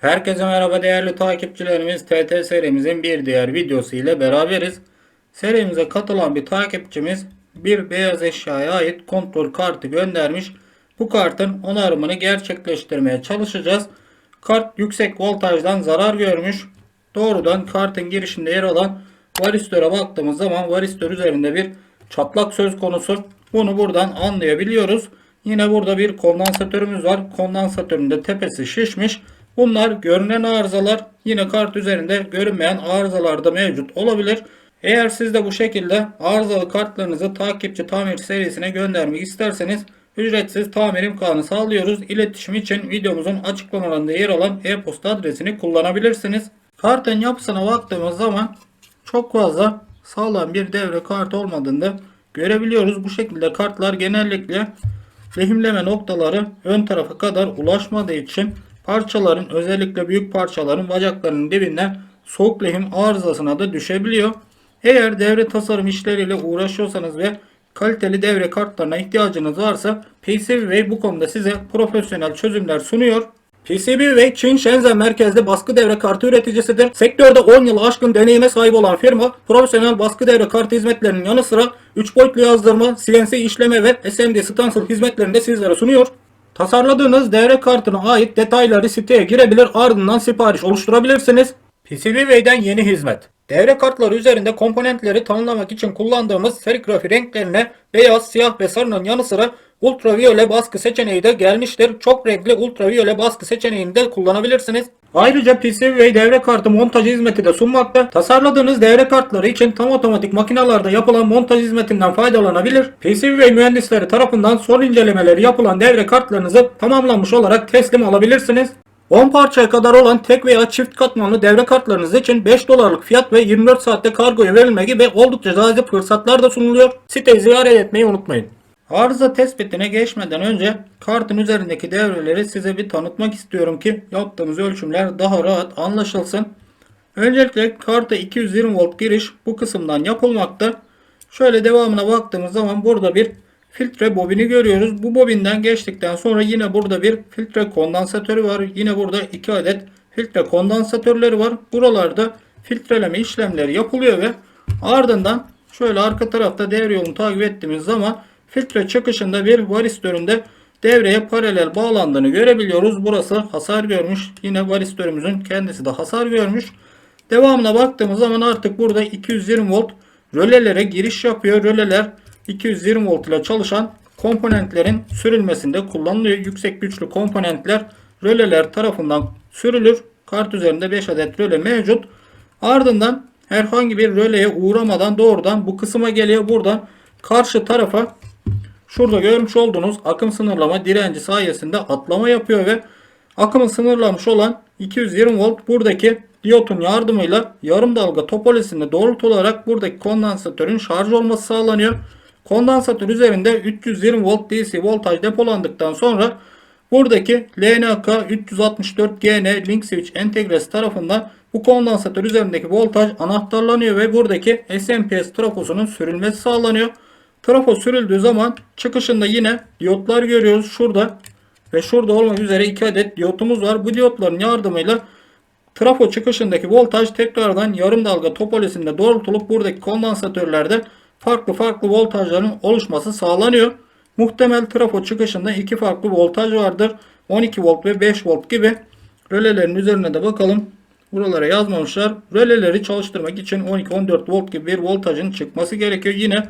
Herkese merhaba değerli takipçilerimiz. TT serimizin bir diğer videosu ile beraberiz. Serimize katılan bir takipçimiz bir beyaz eşyaya ait kontrol kartı göndermiş. Bu kartın onarımını gerçekleştirmeye çalışacağız. Kart yüksek voltajdan zarar görmüş. Doğrudan kartın girişinde yer alan varistöre baktığımız zaman varistör üzerinde bir çatlak söz konusu. Bunu buradan anlayabiliyoruz. Yine burada bir kondansatörümüz var. Kondansatörün de tepesi şişmiş. Bunlar görünen arızalar. Yine kart üzerinde görünmeyen arızalar da mevcut olabilir. Eğer siz de bu şekilde arızalı kartlarınızı takipçi tamir serisine göndermek isterseniz ücretsiz tamir imkanı sağlıyoruz. İletişim için videomuzun açıklamalarında yer alan e-posta adresini kullanabilirsiniz. Kartın yapısına baktığımız zaman çok fazla sağlam bir devre kartı olmadığını da görebiliyoruz. Bu şekilde kartlar genellikle lehimleme noktaları ön tarafa kadar ulaşmadığı için parçaların özellikle büyük parçaların bacaklarının dibinden soğuk lehim arızasına da düşebiliyor. Eğer devre tasarım işleriyle uğraşıyorsanız ve kaliteli devre kartlarına ihtiyacınız varsa PCBWay bu konuda size profesyonel çözümler sunuyor. PCBWay Çin Shenzhen merkezli baskı devre kartı üreticisidir. Sektörde 10 yıl aşkın deneyime sahip olan firma profesyonel baskı devre kartı hizmetlerinin yanı sıra 3 boyutlu yazdırma, CNC işleme ve SMD stencil hizmetlerini de sizlere sunuyor. Tasarladığınız devre kartına ait detayları siteye girebilir ardından sipariş oluşturabilirsiniz. PCBWay'den yeni hizmet. Devre kartları üzerinde komponentleri tanımlamak için kullandığımız serigrafi renklerine beyaz, siyah ve sarının yanı sıra ultraviyole baskı seçeneği de gelmiştir. Çok renkli ultraviyole baskı seçeneğini de kullanabilirsiniz. Ayrıca PCBWay devre kartı montajı hizmeti de sunmakta. Tasarladığınız devre kartları için tam otomatik makinalarda yapılan montaj hizmetinden faydalanabilir. PCBWay mühendisleri tarafından son incelemeleri yapılan devre kartlarınızı tamamlanmış olarak teslim alabilirsiniz. 10 parçaya kadar olan tek veya çift katmanlı devre kartlarınız için 5 dolarlık fiyat ve 24 saatte kargoya verilme gibi oldukça cazip fırsatlar da sunuluyor. Siteyi ziyaret etmeyi unutmayın. Arıza tespitine geçmeden önce kartın üzerindeki devreleri size bir tanıtmak istiyorum ki yaptığımız ölçümler daha rahat anlaşılsın. Öncelikle karta 220 volt giriş bu kısımdan yapılmakta. Şöyle devamına baktığımız zaman burada bir filtre bobini görüyoruz. Bu bobinden geçtikten sonra yine burada bir filtre kondansatörü var. Yine burada 2 adet filtre kondansatörleri var. Buralarda filtreleme işlemleri yapılıyor ve ardından şöyle arka tarafta devre yolunu takip ettiğimiz zaman filtre çıkışında bir varistöründe devreye paralel bağlandığını görebiliyoruz. Burası hasar görmüş. Yine varistörümüzün kendisi de hasar görmüş. Devamına baktığımız zaman artık burada 220 volt rölelere giriş yapıyor. Röleler 220 volt ile çalışan komponentlerin sürülmesinde kullanılıyor. Yüksek güçlü komponentler röleler tarafından sürülür. Kart üzerinde 5 adet röle mevcut. Ardından herhangi bir röleye uğramadan doğrudan bu kısma geliyor. Buradan karşı tarafa şurada görmüş olduğunuz akım sınırlama direnci sayesinde atlama yapıyor ve akımı sınırlamış olan 220 volt buradaki diyotun yardımıyla yarım dalga topolojisinde doğrultularak buradaki kondansatörün şarj olması sağlanıyor. Kondansatör üzerinde 320 volt DC voltaj depolandıktan sonra buradaki LNK 364GN link switch entegresi tarafından bu kondansatör üzerindeki voltaj anahtarlanıyor ve buradaki SMPS trafosunun sürülmesi sağlanıyor. Trafo sürüldüğü zaman çıkışında yine diyotlar görüyoruz. Şurada ve şurada olmak üzere 2 adet diyotumuz var. Bu diyotların yardımıyla trafo çıkışındaki voltaj tekrardan yarım dalga topolojisinde doğrultulup buradaki kondansatörlerde farklı farklı voltajların oluşması sağlanıyor. Muhtemel trafo çıkışında iki farklı voltaj vardır. 12 volt ve 5 volt gibi. Rölelerin üzerine de bakalım. Buralara yazmamışlar. Röleleri çalıştırmak için 12-14 volt gibi bir voltajın çıkması gerekiyor. Yine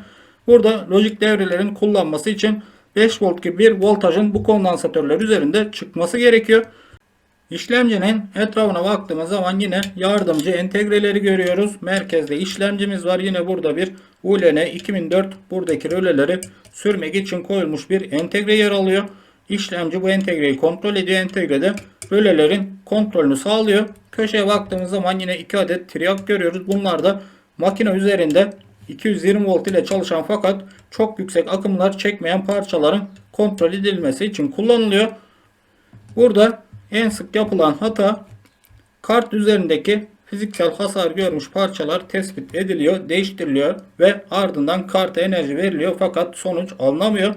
burada lojik devrelerin kullanması için 5 volt gibi bir voltajın bu kondansatörler üzerinde çıkması gerekiyor. İşlemcinin etrafına baktığımız zaman yine yardımcı entegreleri görüyoruz. Merkezde işlemcimiz var. Yine burada bir ULN 2004 buradaki röleleri sürmek için koyulmuş bir entegre yer alıyor. İşlemci bu entegreyi kontrol ediyor. Entegrede rölelerin kontrolünü sağlıyor. Köşeye baktığımız zaman yine 2 adet triak görüyoruz. Bunlar da makine üzerinde 220 volt ile çalışan fakat çok yüksek akımlar çekmeyen parçaların kontrol edilmesi için kullanılıyor. Burada en sık yapılan hata kart üzerindeki fiziksel hasar görmüş parçalar tespit ediliyor, değiştiriliyor ve ardından karta enerji veriliyor fakat sonuç alınamıyor.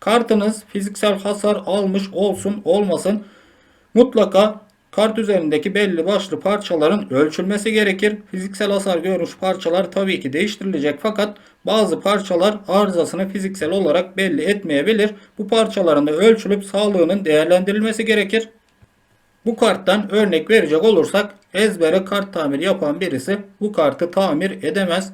Kartınız fiziksel hasar almış olsun olmasın mutlaka kart üzerindeki belli başlı parçaların ölçülmesi gerekir. Fiziksel hasar görmüş parçalar tabii ki değiştirilecek fakat bazı parçalar arızasını fiziksel olarak belli etmeyebilir. Bu parçaların da ölçülüp sağlığının değerlendirilmesi gerekir. Bu karttan örnek verecek olursak ezbere kart tamiri yapan birisi bu kartı tamir edemez.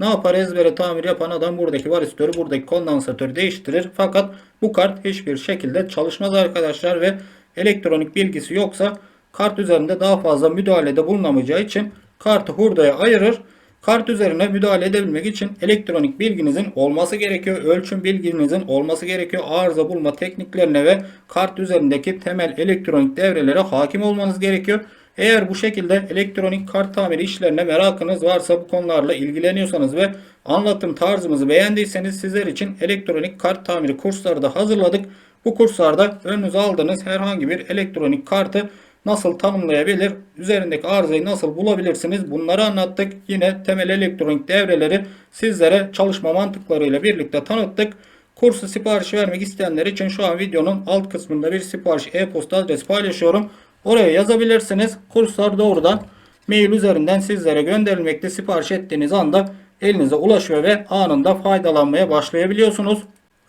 Ne yapar ezbere tamir yapan adam buradaki varistörü buradaki kondansatörü değiştirir. Fakat bu kart hiçbir şekilde çalışmaz arkadaşlar ve elektronik bilgisi yoksa kart üzerinde daha fazla müdahalede bulunamayacağı için kartı hurdaya ayırır. Kart üzerine müdahale edebilmek için elektronik bilginizin olması gerekiyor. Ölçüm bilginizin olması gerekiyor. Arıza bulma tekniklerine ve kart üzerindeki temel elektronik devrelere hakim olmanız gerekiyor. Eğer bu şekilde elektronik kart tamiri işlerine merakınız varsa bu konularla ilgileniyorsanız ve anlatım tarzımızı beğendiyseniz sizler için elektronik kart tamiri kursları da hazırladık. Bu kurslarda önünüze aldığınız herhangi bir elektronik kartı nasıl tanımlayabilir, üzerindeki arızayı nasıl bulabilirsiniz bunları anlattık. Yine temel elektronik devreleri sizlere çalışma mantıklarıyla birlikte tanıttık. Kursu sipariş vermek isteyenler için şu an videonun alt kısmında bir sipariş e-posta adresi paylaşıyorum. Oraya yazabilirsiniz. Kurslar doğrudan mail üzerinden sizlere gönderilmekte sipariş ettiğiniz anda elinize ulaşıyor ve anında faydalanmaya başlayabiliyorsunuz.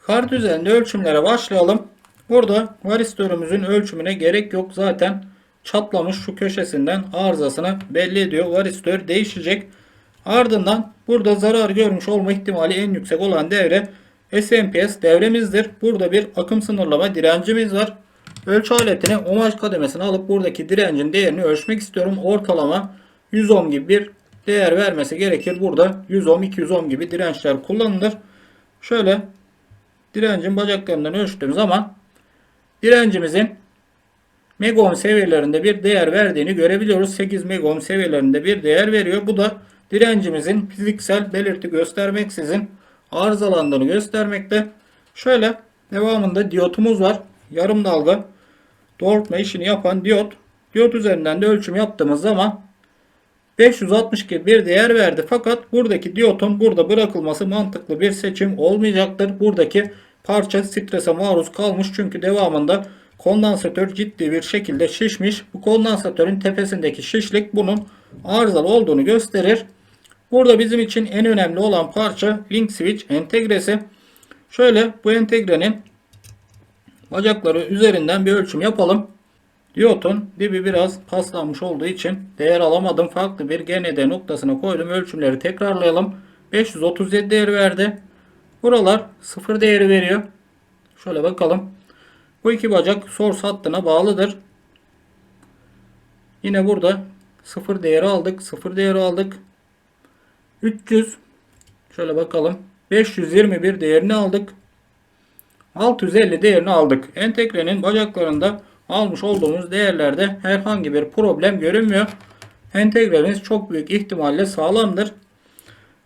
Kart üzerinde ölçümlere başlayalım. Burada varistörümüzün ölçümüne gerek yok. Zaten çatlamış şu köşesinden arızasını belli ediyor. Varistör değişecek. Ardından burada zarar görmüş olma ihtimali en yüksek olan devre SMPS devremizdir. Burada bir akım sınırlama direncimiz var. Ölçü aletini omaj kademesine alıp buradaki direncin değerini ölçmek istiyorum. Ortalama 100 ohm gibi bir değer vermesi gerekir. Burada 100 ohm 200 ohm gibi dirençler kullanılır. Şöyle direncin bacaklarından ölçtüğüm zaman direncimizin megohm seviyelerinde bir değer verdiğini görebiliyoruz. 8 megohm seviyelerinde bir değer veriyor. Bu da direncimizin fiziksel belirti göstermeksizin arızalandığını göstermekte. Şöyle devamında diyotumuz var. Yarım dalga doğrultma işini yapan diyot. Diyot üzerinden de ölçüm yaptığımız zaman 562 bir değer verdi. Fakat buradaki diyotun burada bırakılması mantıklı bir seçim olmayacaktır. Buradaki parça strese maruz kalmış. Çünkü devamında kondansatör ciddi bir şekilde şişmiş. Bu kondansatörün tepesindeki şişlik bunun arızalı olduğunu gösterir. Burada bizim için en önemli olan parça link switch entegresi. Şöyle bu entegrenin bacakları üzerinden bir ölçüm yapalım. Diyotun dibi biraz paslanmış olduğu için değer alamadım. Farklı bir GND noktasına koydum. Ölçümleri tekrarlayalım. 537 değer verdi. Buralar sıfır değeri veriyor. Şöyle bakalım. Bu iki bacak source hattına bağlıdır. Yine burada sıfır değeri aldık. Sıfır değeri aldık. 300 şöyle bakalım. 521 değerini aldık. 650 değerini aldık. Entegrenin bacaklarında almış olduğumuz değerlerde herhangi bir problem görünmüyor. Entegremiz çok büyük ihtimalle sağlamdır.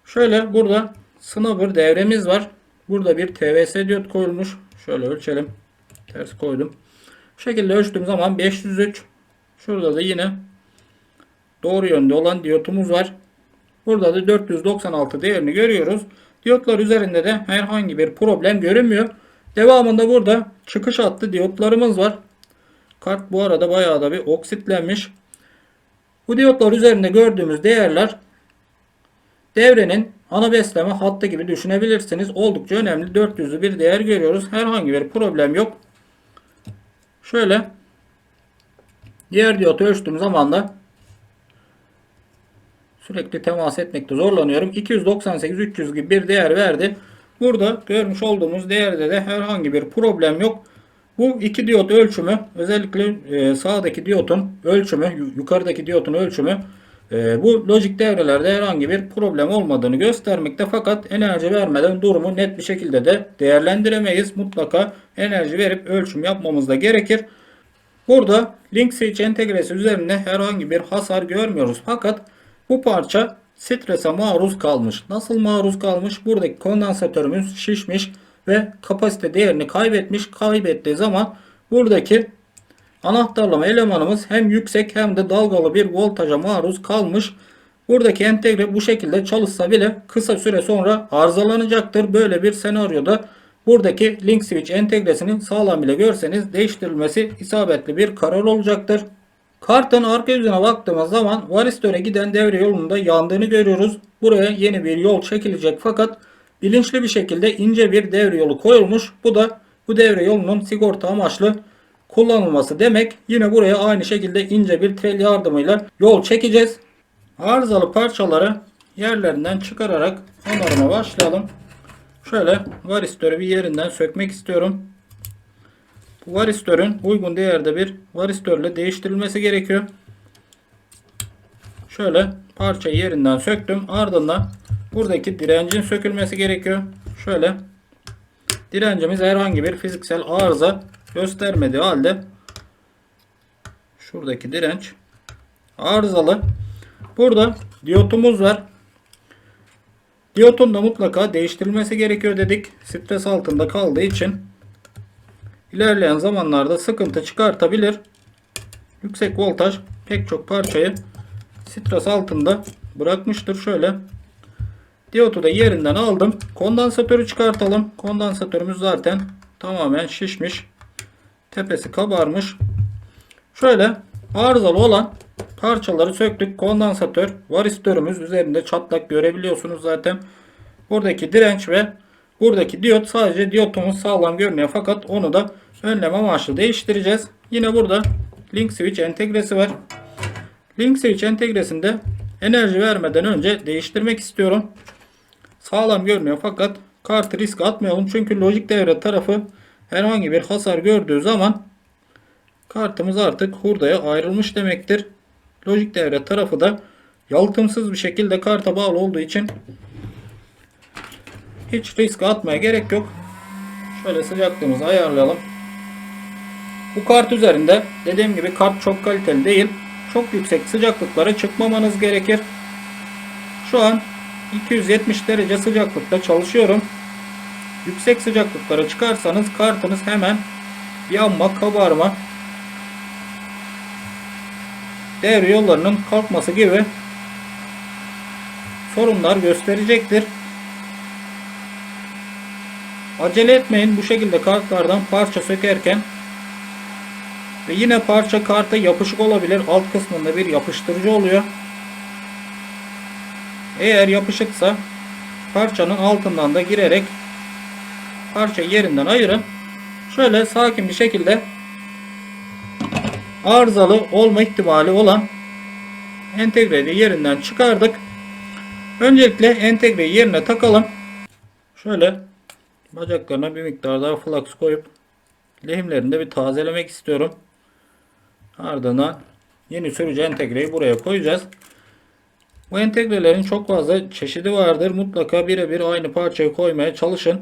Şöyle burada snubber devremiz var. Burada bir TVS diyot koyulmuş. Şöyle ölçelim. Ters koydum. Bu şekilde ölçtüğüm zaman 503. Şurada da yine doğru yönde olan diyotumuz var. Burada da 496 değerini görüyoruz. Diyotlar üzerinde de herhangi bir problem görünmüyor. Devamında burada çıkış hattı diyotlarımız var. Kart bu arada bayağı da bir oksitlenmiş. Bu diyotlar üzerinde gördüğümüz değerler devrenin ana besleme hattı gibi düşünebilirsiniz. Oldukça önemli. 400'lü bir değer görüyoruz. Herhangi bir problem yok. Şöyle diğer diyotu ölçtüğüm zaman da sürekli temas etmekte zorlanıyorum. 298-300 gibi bir değer verdi. Burada görmüş olduğumuz değerde de herhangi bir problem yok. Bu iki diyot ölçümü özellikle e, sağdaki diyotun ölçümü yukarıdaki diyotun ölçümü e, bu lojik devrelerde herhangi bir problem olmadığını göstermekte fakat enerji vermeden durumu net bir şekilde de değerlendiremeyiz. Mutlaka enerji verip ölçüm yapmamız da gerekir. Burada link switch entegresi üzerinde herhangi bir hasar görmüyoruz fakat bu parça strese maruz kalmış. Nasıl maruz kalmış? Buradaki kondansatörümüz şişmiş ve kapasite değerini kaybetmiş. Kaybettiği zaman buradaki anahtarlama elemanımız hem yüksek hem de dalgalı bir voltaja maruz kalmış. Buradaki entegre bu şekilde çalışsa bile kısa süre sonra arızalanacaktır. Böyle bir senaryoda buradaki link switch entegresinin sağlam bile görseniz değiştirilmesi isabetli bir karar olacaktır. Kartın arka yüzüne baktığımız zaman varistöre giden devre yolunda yandığını görüyoruz. Buraya yeni bir yol çekilecek fakat bilinçli bir şekilde ince bir devre yolu koyulmuş. Bu da bu devre yolunun sigorta amaçlı kullanılması demek. Yine buraya aynı şekilde ince bir tel yardımıyla yol çekeceğiz. Arızalı parçaları yerlerinden çıkararak onarıma başlayalım. Şöyle varistörü bir yerinden sökmek istiyorum. Bu varistörün uygun değerde bir varistörle değiştirilmesi gerekiyor. Şöyle parçayı yerinden söktüm. Ardından buradaki direncin sökülmesi gerekiyor. Şöyle direncimiz herhangi bir fiziksel arıza göstermediği halde şuradaki direnç arızalı. Burada diyotumuz var. Diyotun da mutlaka değiştirilmesi gerekiyor dedik. Stres altında kaldığı için ilerleyen zamanlarda sıkıntı çıkartabilir. Yüksek voltaj pek çok parçayı stres altında bırakmıştır. Şöyle diyotu da yerinden aldım. Kondansatörü çıkartalım. Kondansatörümüz zaten tamamen şişmiş. Tepesi kabarmış. Şöyle arızalı olan parçaları söktük. Kondansatör varistörümüz üzerinde çatlak görebiliyorsunuz zaten. Buradaki direnç ve buradaki diyot sadece diyotumuz sağlam görünüyor fakat onu da önlem amaçlı değiştireceğiz. Yine burada link switch entegresi var. Link switch entegresinde enerji vermeden önce değiştirmek istiyorum. Sağlam görünüyor fakat kartı risk atmayalım çünkü lojik devre tarafı herhangi bir hasar gördüğü zaman kartımız artık hurdaya ayrılmış demektir. Lojik devre tarafı da yalıtımsız bir şekilde karta bağlı olduğu için hiç risk atmaya gerek yok. Şöyle sıcaklığımızı ayarlayalım. Bu kart üzerinde dediğim gibi kart çok kaliteli değil. Çok yüksek sıcaklıklara çıkmamanız gerekir. Şu an 270 derece sıcaklıkta çalışıyorum. Yüksek sıcaklıklara çıkarsanız kartınız hemen yanma, kabarma, devre yollarının kalkması gibi sorunlar gösterecektir. Acele etmeyin bu şekilde kartlardan parça sökerken ve yine parça karta yapışık olabilir. Alt kısmında bir yapıştırıcı oluyor. Eğer yapışıksa parçanın altından da girerek parça yerinden ayırın. Şöyle sakin bir şekilde arızalı olma ihtimali olan entegreyi yerinden çıkardık. Öncelikle entegreyi yerine takalım. Şöyle bacaklarına bir miktar daha flux koyup lehimlerini de bir tazelemek istiyorum. Ardından yeni sürücü entegreyi buraya koyacağız. Bu entegrelerin çok fazla çeşidi vardır. Mutlaka birebir aynı parçayı koymaya çalışın.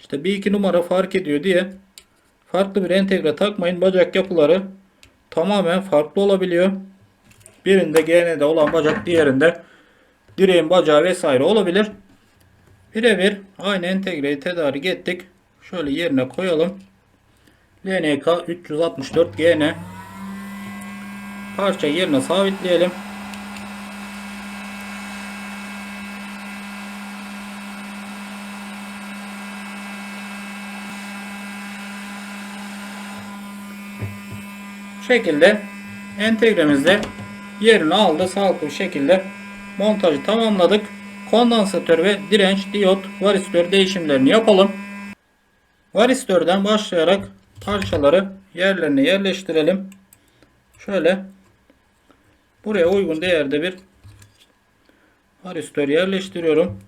İşte bir iki numara fark ediyor diye farklı bir entegre takmayın. Bacak yapıları tamamen farklı olabiliyor. Birinde GN'de olan bacak diğerinde direğin bacağı vesaire olabilir. Birebir aynı entegreyi tedarik ettik. Şöyle yerine koyalım. LNK 364 GN parça yerine sabitleyelim. Şekilde entegremizde yerini aldı. Sağlıklı bir şekilde montajı tamamladık. Kondansatör ve direnç, diyot, varistör değişimlerini yapalım. Varistörden başlayarak parçaları yerlerine yerleştirelim. Şöyle buraya uygun değerde bir varistör yerleştiriyorum.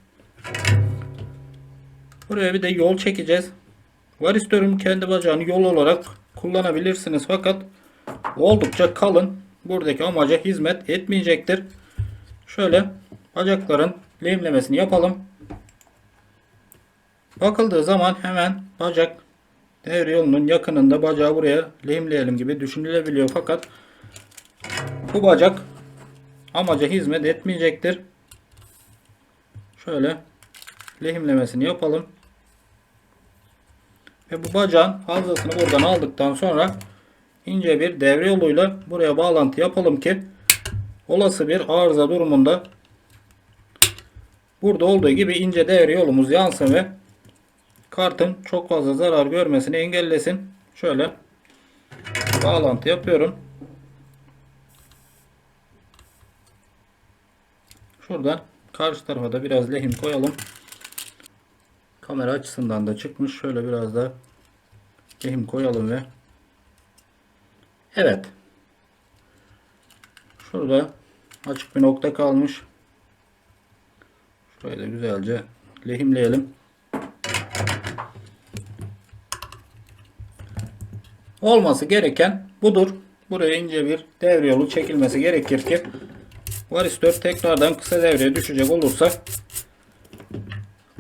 Buraya bir de yol çekeceğiz. Varistörün kendi bacağını yol olarak kullanabilirsiniz fakat oldukça kalın. Buradaki amaca hizmet etmeyecektir. Şöyle bacakların lehimlemesini yapalım. Bakıldığı zaman hemen bacak devre yolunun yakınında bacağı buraya lehimleyelim gibi düşünülebiliyor fakat bu bacak amaca hizmet etmeyecektir. Şöyle lehimlemesini yapalım. Ve bu bacağın fazlasını buradan aldıktan sonra ince bir devre yoluyla buraya bağlantı yapalım ki olası bir arıza durumunda burada olduğu gibi ince devre yolumuz yansın ve kartın çok fazla zarar görmesini engellesin. Şöyle bağlantı yapıyorum. Şuradan karşı tarafa da biraz lehim koyalım. Kamera açısından da çıkmış. Şöyle biraz da lehim koyalım ve Evet. Şurada açık bir nokta kalmış. Da güzelce lehimleyelim. Olması gereken budur. Buraya ince bir devre yolu çekilmesi gerekir ki varistör tekrardan kısa devreye düşecek olursa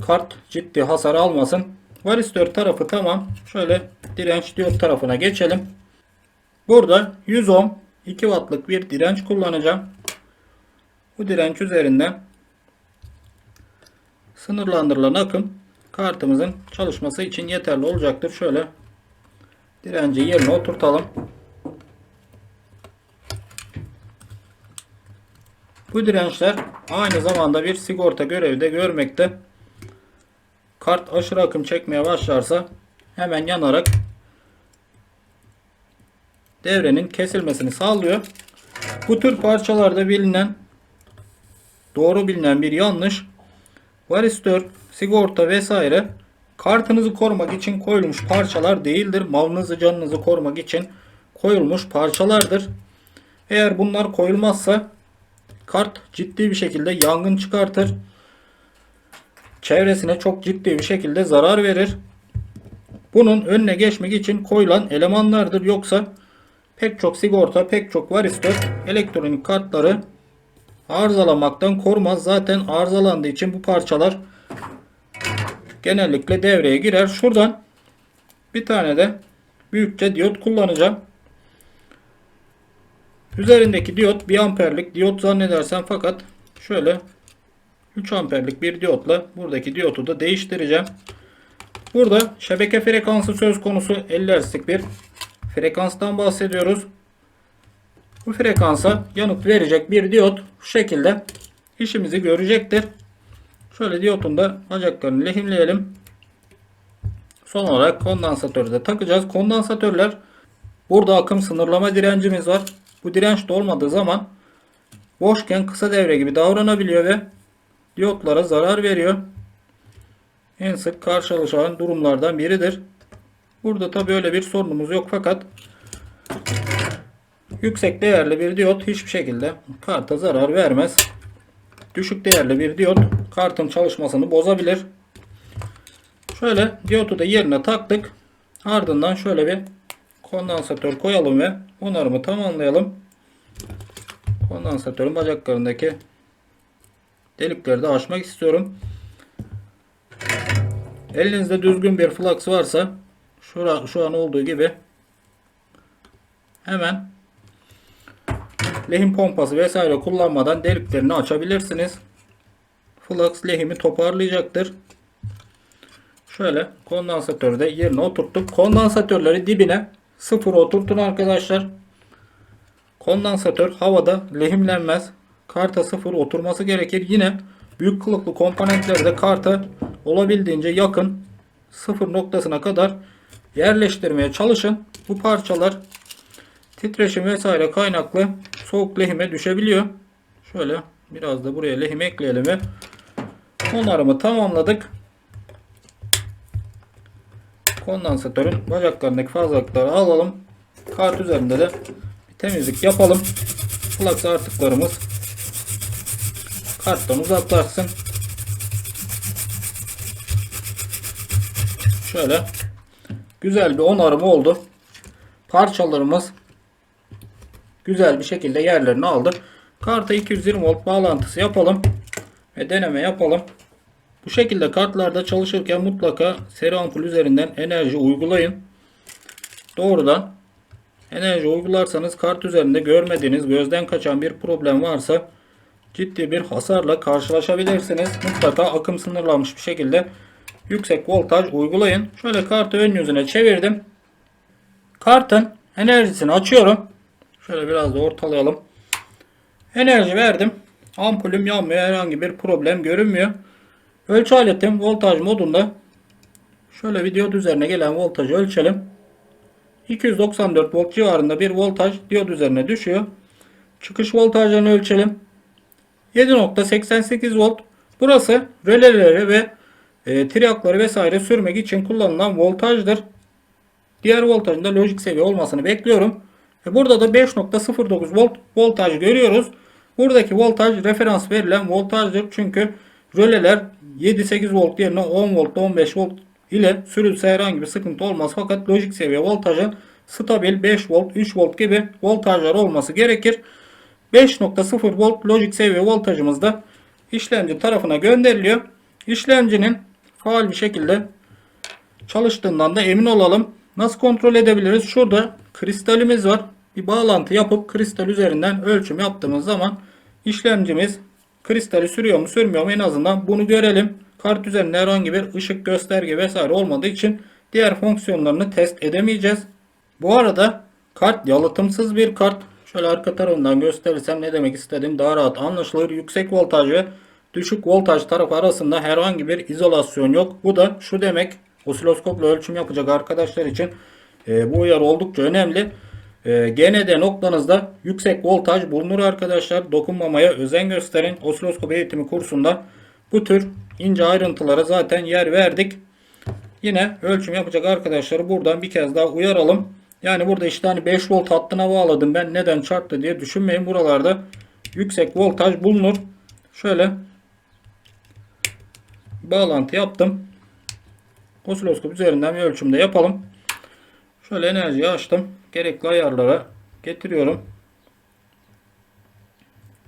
kart ciddi hasar almasın. Varistör tarafı tamam. Şöyle direnç diyot tarafına geçelim. Burada 100 ohm 2 wattlık bir direnç kullanacağım. Bu direnç üzerinden sınırlandırılan akım kartımızın çalışması için yeterli olacaktır. Şöyle direnci yerine oturtalım. Bu dirençler aynı zamanda bir sigorta görevi de görmekte. Kart aşırı akım çekmeye başlarsa hemen yanarak devrenin kesilmesini sağlıyor. Bu tür parçalarda bilinen doğru bilinen bir yanlış varistör, sigorta vesaire kartınızı korumak için koyulmuş parçalar değildir. Malınızı canınızı korumak için koyulmuş parçalardır. Eğer bunlar koyulmazsa kart ciddi bir şekilde yangın çıkartır. Çevresine çok ciddi bir şekilde zarar verir. Bunun önüne geçmek için koyulan elemanlardır. Yoksa pek çok sigorta, pek çok varistör elektronik kartları arızalamaktan korumaz. Zaten arızalandığı için bu parçalar genellikle devreye girer. Şuradan bir tane de büyükçe diyot kullanacağım. Üzerindeki diyot 1 amperlik diyot zannedersem fakat şöyle 3 amperlik bir diyotla buradaki diyotu da değiştireceğim. Burada şebeke frekansı söz konusu 50 Hz'lik bir frekanstan bahsediyoruz. Bu frekansa yanıt verecek bir diyot şu şekilde işimizi görecektir. Şöyle diyotun da bacaklarını lehimleyelim. Son olarak kondansatörü de takacağız. Kondansatörler burada akım sınırlama direncimiz var. Bu direnç de olmadığı zaman boşken kısa devre gibi davranabiliyor ve diyotlara zarar veriyor. En sık karşılaşılan durumlardan biridir. Burada tabi öyle bir sorunumuz yok fakat yüksek değerli bir diyot hiçbir şekilde karta zarar vermez. Düşük değerli bir diyot kartın çalışmasını bozabilir. Şöyle diyotu da yerine taktık. Ardından şöyle bir kondansatör koyalım ve onarımı tamamlayalım. Kondansatörün bacaklarındaki delikleri de açmak istiyorum. Elinizde düzgün bir flux varsa şura, şu an olduğu gibi hemen lehim pompası vesaire kullanmadan deliklerini açabilirsiniz. Flux lehimi toparlayacaktır. Şöyle kondansatörü de yerine oturttuk. Kondansatörleri dibine sıfır oturtun arkadaşlar. Kondansatör havada lehimlenmez. Karta sıfır oturması gerekir. Yine büyük kılıklı komponentleri de karta olabildiğince yakın sıfır noktasına kadar yerleştirmeye çalışın. Bu parçalar titreşim vesaire kaynaklı soğuk lehime düşebiliyor. Şöyle biraz da buraya lehim ekleyelim ve onarımı tamamladık. Kondansatörün bacaklarındaki fazlalıkları alalım. Kart üzerinde de temizlik yapalım. Flux artıklarımız karttan uzaklaşsın. Şöyle güzel bir onarım oldu. Parçalarımız güzel bir şekilde yerlerini aldı. Karta 220 volt bağlantısı yapalım ve deneme yapalım. Bu şekilde kartlarda çalışırken mutlaka seri ampul üzerinden enerji uygulayın. Doğrudan enerji uygularsanız kart üzerinde görmediğiniz gözden kaçan bir problem varsa ciddi bir hasarla karşılaşabilirsiniz. Mutlaka akım sınırlanmış bir şekilde yüksek voltaj uygulayın. Şöyle kartı ön yüzüne çevirdim. Kartın enerjisini açıyorum. Şöyle biraz da ortalayalım. Enerji verdim. Ampulüm yanmıyor. Herhangi bir problem görünmüyor. Ölçü aletim voltaj modunda. Şöyle bir diyot üzerine gelen voltajı ölçelim. 294 volt civarında bir voltaj diyot üzerine düşüyor. Çıkış voltajlarını ölçelim. 7.88 volt. Burası röleleri ve e, triakları vesaire sürmek için kullanılan voltajdır. Diğer voltajın da lojik seviye olmasını bekliyorum. Ve burada da 5.09 volt voltaj görüyoruz. Buradaki voltaj referans verilen voltajdır. Çünkü röleler 7-8 volt yerine 10 volt 15 volt ile sürülse herhangi bir sıkıntı olmaz. Fakat lojik seviye voltajın stabil 5 volt 3 volt gibi voltajlar olması gerekir. 5.0 volt lojik seviye voltajımız da işlemci tarafına gönderiliyor. İşlemcinin faal bir şekilde çalıştığından da emin olalım. Nasıl kontrol edebiliriz? Şurada kristalimiz var. Bir bağlantı yapıp kristal üzerinden ölçüm yaptığımız zaman işlemcimiz kristali sürüyor mu sürmüyor mu en azından bunu görelim. Kart üzerinde herhangi bir ışık gösterge vesaire olmadığı için diğer fonksiyonlarını test edemeyeceğiz. Bu arada kart yalıtımsız bir kart. Şöyle arka tarafından gösterirsem ne demek istediğim daha rahat anlaşılır. Yüksek voltaj ve düşük voltaj tarafı arasında herhangi bir izolasyon yok. Bu da şu demek osiloskopla ölçüm yapacak arkadaşlar için e, bu uyarı oldukça önemli. E, GND noktanızda yüksek voltaj bulunur arkadaşlar. Dokunmamaya özen gösterin. Osiloskop eğitimi kursunda bu tür ince ayrıntılara zaten yer verdik. Yine ölçüm yapacak arkadaşları buradan bir kez daha uyaralım. Yani burada işte hani 5 volt hattına bağladım ben neden çarptı diye düşünmeyin. Buralarda yüksek voltaj bulunur. Şöyle bağlantı yaptım. Osiloskop üzerinden bir ölçümde yapalım. Şöyle enerjiyi açtım. Gerekli ayarlara getiriyorum.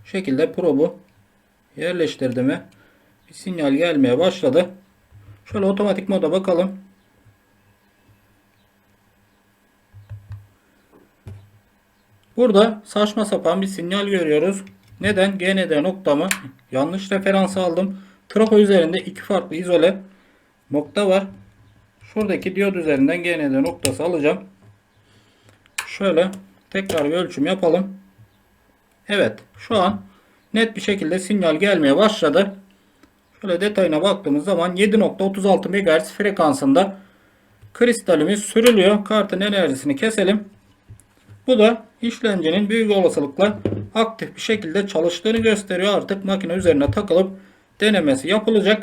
Şekilde probu yerleştirdim ve bir sinyal gelmeye başladı. Şöyle otomatik moda bakalım. Burada saçma sapan bir sinyal görüyoruz. Neden? GND noktamı yanlış referans aldım. Trafo üzerinde iki farklı izole nokta var. Şuradaki diyot üzerinden GND noktası alacağım. Şöyle tekrar bir ölçüm yapalım. Evet şu an net bir şekilde sinyal gelmeye başladı. Şöyle detayına baktığımız zaman 7.36 MHz frekansında kristalimiz sürülüyor. Kartın enerjisini keselim. Bu da işlemcinin büyük olasılıkla aktif bir şekilde çalıştığını gösteriyor. Artık makine üzerine takılıp denemesi yapılacak.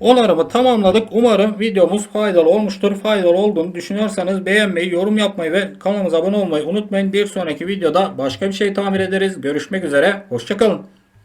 Onarımı tamamladık. Umarım videomuz faydalı olmuştur. Faydalı olduğunu düşünüyorsanız beğenmeyi, yorum yapmayı ve kanalımıza abone olmayı unutmayın. Bir sonraki videoda başka bir şey tamir ederiz. Görüşmek üzere. Hoşçakalın.